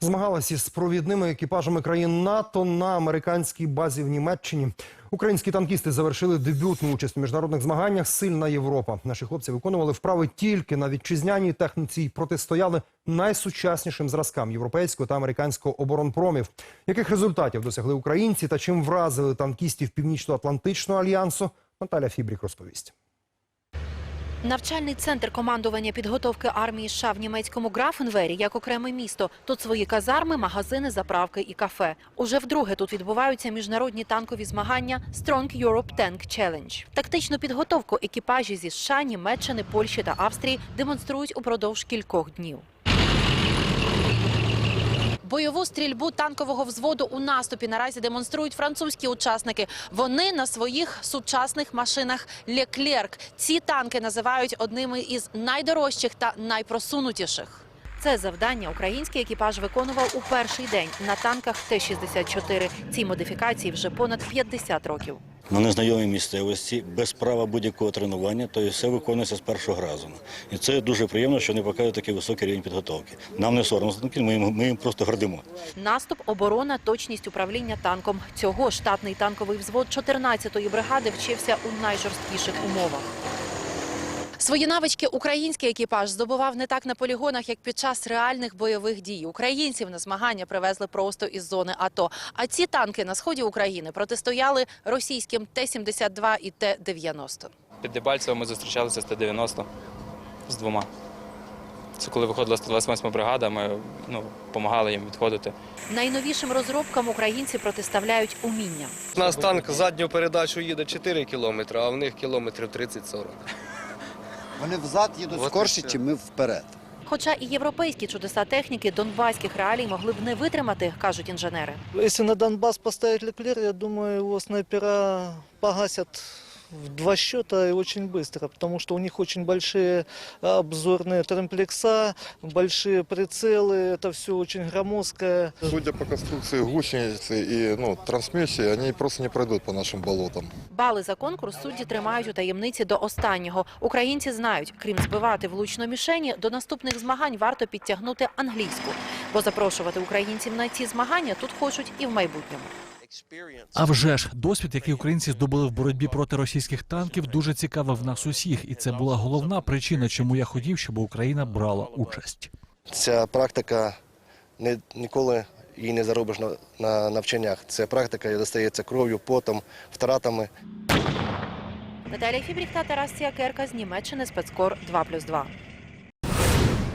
Змагалася із провідними екіпажами країн НАТО на американській базі в Німеччині. Українські танкісти завершили дебютну участь у міжнародних змаганнях Сильна Європа. Наші хлопці виконували вправи тільки на вітчизняній техніці і протистояли найсучаснішим зразкам європейського та американського оборонпромів. Яких результатів досягли українці та чим вразили танкістів Північно-Атлантичного альянсу? Наталя Фібрік розповість. Навчальний центр командування підготовки армії США в німецькому Графенвері як окреме місто. Тут свої казарми, магазини, заправки і кафе. Уже вдруге тут відбуваються міжнародні танкові змагання Strong Europe Tank Challenge. Тактичну підготовку екіпажі зі США, Німеччини, Польщі та Австрії демонструють упродовж кількох днів. Бойову стрільбу танкового взводу у наступі наразі демонструють французькі учасники. Вони на своїх сучасних машинах Леклерк. Ці танки називають одними із найдорожчих та найпросунутіших. Це завдання український екіпаж виконував у перший день на танках Т-64. Цій модифікації вже понад 50 років. На незнайомій місцевості, без права будь-якого тренування, то і все виконується з першого разу. І це дуже приємно, що вони показують такий високий рівень підготовки. Нам не соромно за ми, їм- ми їм просто гордимо. Наступ, оборона, точність управління танком. Цього штатний танковий взвод 14-ї бригади вчився у найжорсткіших умовах. Свої навички український екіпаж здобував не так на полігонах, як під час реальних бойових дій. Українців на змагання привезли просто із зони АТО. А ці танки на сході України протистояли російським Т-72 і Т-90. Під Дебальцево ми зустрічалися з Т-90 з двома. Це коли виходила 128 бригада, ми ну, допомагали їм відходити. Найновішим розробкам українці протиставляють уміння. У нас танк задню передачу їде 4 кілометри, а в них кілометрів 30-40. Вони взад їдуть скорше, чи ми вперед. Хоча і європейські чудеса техніки донбаських реалій могли б не витримати, кажуть інженери. Якщо на Донбас поставити Леклер, я думаю, його снайпера погасят в два счета и очень быстро, потому что у них очень большие обзорные тремплекса, большие прицелы, это все очень громоздкое. Судя по конструкции гусеницы и ну, трансмиссии, они просто не пройдут по нашим болотам. Бали за конкурс судді тримають у таємниці до останнього. Українці знають, крім збивати влучно мішені, до наступних змагань варто підтягнути англійську, бо запрошувати українців на ці змагання тут хочуть і в майбутньому. А вже ж досвід, який українці здобули в боротьбі проти російських танків, дуже цікавив нас усіх, і це була головна причина, чому я хотів, щоб Україна брала участь. Ця практика не, ніколи її не заробиш на, на навчаннях. Це практика яка достається кров'ю, потом, втратами. Наталія Фібріх та Тарас Сіакерка з Німеччини спецкор 2+,2.